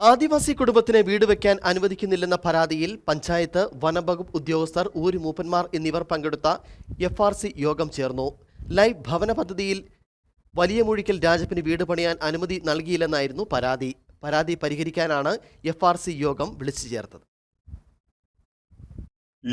ആദിവാസി കുടുംബത്തിന് വീട് വെക്കാൻ അനുവദിക്കുന്നില്ലെന്ന പരാതിയിൽ പഞ്ചായത്ത് വനംവകുപ്പ് ഉദ്യോഗസ്ഥർ ഊരി മൂപ്പന്മാർ എന്നിവർ പങ്കെടുത്ത എഫ് ആർ സി യോഗം ചേർന്നു. ലൈവ് ഭവന പദ്ധതിയിൽ വലിയ മുഴിക്കൽ രാജപ്പിന് വീട് പണിയാൻ അനുമതി നൽകിയില്ലെന്നായിരുന്നു പരാതി. പരാതി പരിഹരിക്കാനാണ് എഫ് യോഗം വിളിച്ചു ചേർത്തത്.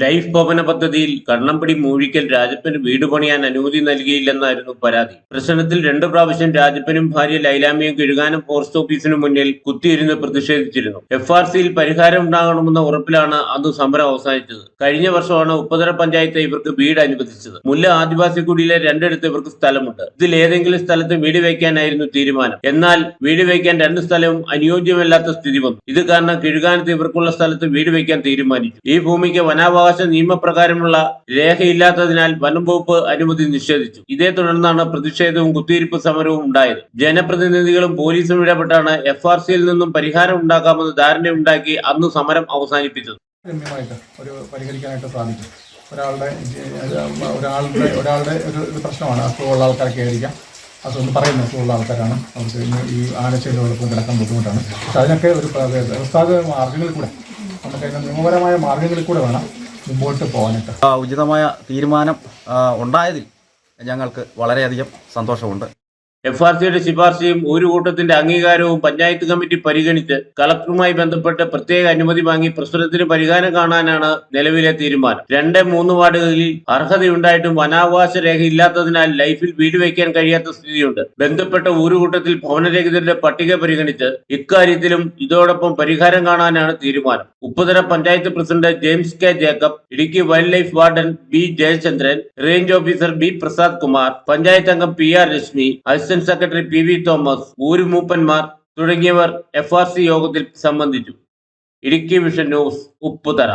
ലൈഫ് ഭവന പദ്ധതിയിൽ കണ്ണമ്പടി മൂഴിക്കൽ രാജപ്പന് വീട് പണിയാൻ അനുമതി നൽകിയില്ലെന്നായിരുന്നു പരാതി. പ്രശ്നത്തിൽ രണ്ടു പ്രാവശ്യം രാജപ്പനും ഭാര്യ ലൈലാമിയും കിഴുകാനം പോസ്റ്റ് ഓഫീസിനു മുന്നിൽ കുത്തിയിരുന്ന് പ്രതിഷേധിച്ചിരുന്നു. എഫ് ആർ സിയിൽ പരിഹാരം ഉണ്ടാകണമെന്ന ഉറപ്പിലാണ് അന്ന് സമരം അവസാനിച്ചത്. കഴിഞ്ഞ വർഷമാണ് ഉപ്പതര പഞ്ചായത്ത് ഇവർക്ക് വീട് അനുവദിച്ചത്. മുല്ല ആദിവാസി കുടിയിലെ രണ്ടിടത്ത് ഇവർക്ക് സ്ഥലമുണ്ട്. ഇതിൽ ഏതെങ്കിലും സ്ഥലത്ത് വീട് വയ്ക്കാനായിരുന്നു തീരുമാനം. എന്നാൽ വീട് വയ്ക്കാൻ രണ്ട് സ്ഥലവും അനുയോജ്യമല്ലാത്ത സ്ഥിതി വന്നു. ഇത് കാരണം കിഴുകാനത്ത് ഇവർക്കുള്ള സ്ഥലത്ത് വീട് വയ്ക്കാൻ തീരുമാനിച്ചു. ഈ ഭൂമിക്ക് വനാവകാശ നിയമപ്രകാരമുള്ള രേഖയില്ലാത്തതിനാൽ വനം വകുപ്പ് അനുമതി നിഷേധിച്ചു. ഇതേ തുടർന്നാണ് പ്രതിഷേധവും കുത്തിയിരിപ്പ് സമരവും ഉണ്ടായത്. ജനപ്രതിനിധികളും പോലീസും ഇടപെട്ടാണ് എഫ് ആർ സിയിൽ നിന്നും പരിഹാരം ഉണ്ടാക്കാമെന്ന് ധാരണയുണ്ടാക്കി അന്ന് സമരം അവസാനിപ്പിച്ചത്. ഒരു പരിഹരിക്കാനായിട്ട് ഒരാളുടെ ഒരാളുടെ ഒരാളുടെ ഒരു പ്രശ്നമാണ്. അസുഖമുള്ള ആൾക്കാരൊക്കെ ആയിരിക്കാം. അസുഖം പറയുന്ന അസുഖമുള്ള ആൾക്കാരാണ്. അവർക്ക് ഈ ആനശയിലോടൊപ്പം കിടക്കാൻ ബുദ്ധിമുട്ടാണ്. പക്ഷെ അതിനൊക്കെ ഒരു വ്യവസ്ഥാപിത മാർഗങ്ങളിൽ കൂടെ നമുക്ക് അതിന് നിയമപരമായ മാർഗങ്ങളിൽ കൂടെ വേണം. മുമ്പോട്ട് പോകാനായിട്ട് ഉചിതമായ തീരുമാനം ഉണ്ടായതിൽ ഞങ്ങൾക്ക് വളരെയധികം സന്തോഷമുണ്ട്. എഫ് ആർ സിയുടെ ശുപാർശയും ഒരു കൂട്ടത്തിന്റെ അംഗീകാരവും പഞ്ചായത്ത് കമ്മിറ്റി പരിഗണിച്ച് കളക്ടറുമായി ബന്ധപ്പെട്ട് പ്രത്യേക അനുമതി വാങ്ങി പ്രശ്നത്തിന് പരിഹാരം കാണാനാണ് നിലവിലെ തീരുമാനം. രണ്ട് മൂന്ന് വാർഡുകളിൽ അർഹതയുണ്ടായിട്ടും വനാവകാശ രേഖ ഇല്ലാത്തതിനാൽ ലൈഫിൽ വീട് വയ്ക്കാൻ കഴിയാത്ത സ്ഥിതിയുണ്ട്. ബന്ധപ്പെട്ട ഒരു കൂട്ടത്തിൽ ഭവനരഹിതരുടെ പട്ടിക പരിഗണിച്ച് ഇക്കാര്യത്തിലും ഇതോടൊപ്പം പരിഹാരം കാണാനാണ് തീരുമാനം. Upputhara panchayat president James K Jacob Idukki wildlife warden B Jayachandran range officer B Prasad Kumar panchayat അംഗം P R Reshmi secretary P V Thomas ഊരുമൂപ്പന്മാർ തുടങ്ങിയവർ എഫ് ആർ സി യോഗത്തിൽ സംബന്ധിച്ചു. Idukki vision news Upputhara.